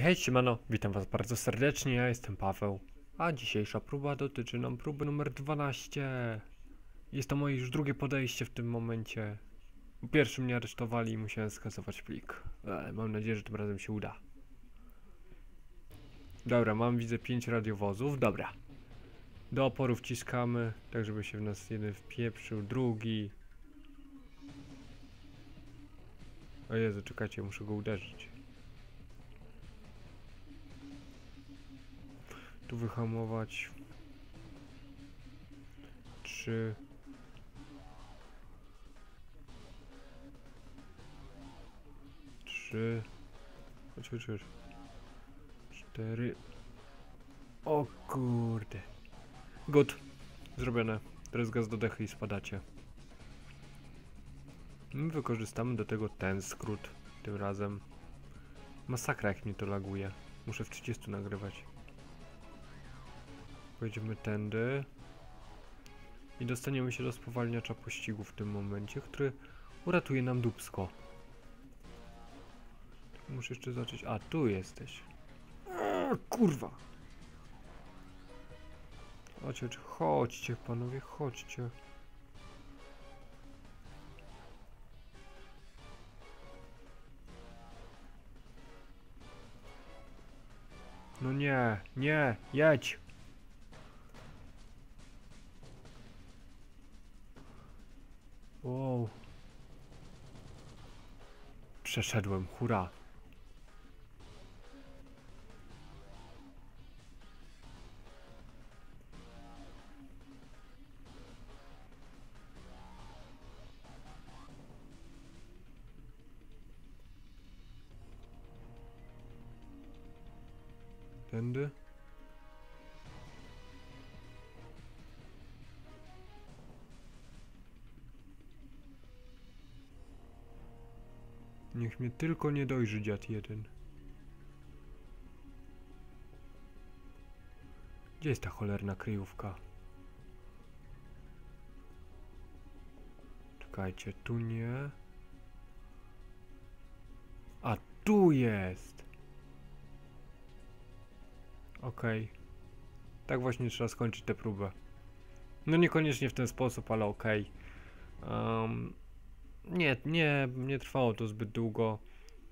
Hej, siemano, witam was bardzo serdecznie, ja jestem Paweł, a dzisiejsza próba dotyczy nam próby numer 12. Jest to moje już drugie podejście w tym momencie. Po pierwszym mnie aresztowali i musiałem skasować plik, ale mam nadzieję, że tym razem się uda. Dobra, mam widzę 5 radiowozów, dobra. Do oporu wciskamy, tak żeby się w nas jeden wpieprzył, drugi. O Jezu, czekajcie, muszę go uderzyć. Tu wyhamować. Trzy. Trzy. Chodź, chodź, chodź. Cztery. O kurde. Good. Zrobione. Teraz gaz do dechy i spadacie. My wykorzystamy do tego ten skrót tym razem. Masakra jak mnie to laguje. Muszę w 30 nagrywać. Pojedziemy tędy. I dostaniemy się do spowalniacza pościgu w tym momencie, który uratuje nam dubsko. Muszę jeszcze zacząć. A, tu jesteś. Kurwa! Chodźcie, chodźcie, panowie, chodźcie. No nie, nie, jedź! Przeszedłem, hura. Tędy? Niech mnie tylko nie dojrzy dziad jeden. Gdzie jest ta cholerna kryjówka? Czekajcie, tu nie. A tu jest! Okej. Tak właśnie trzeba skończyć tę próbę. No niekoniecznie w ten sposób, ale okej. Em, nie, nie, nie trwało to zbyt długo.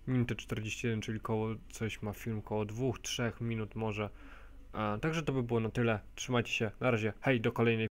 Minutę 41, czyli koło, coś ma film koło 2-3 minut może. Także to by było na tyle. Trzymajcie się, na razie, hej, do kolejnej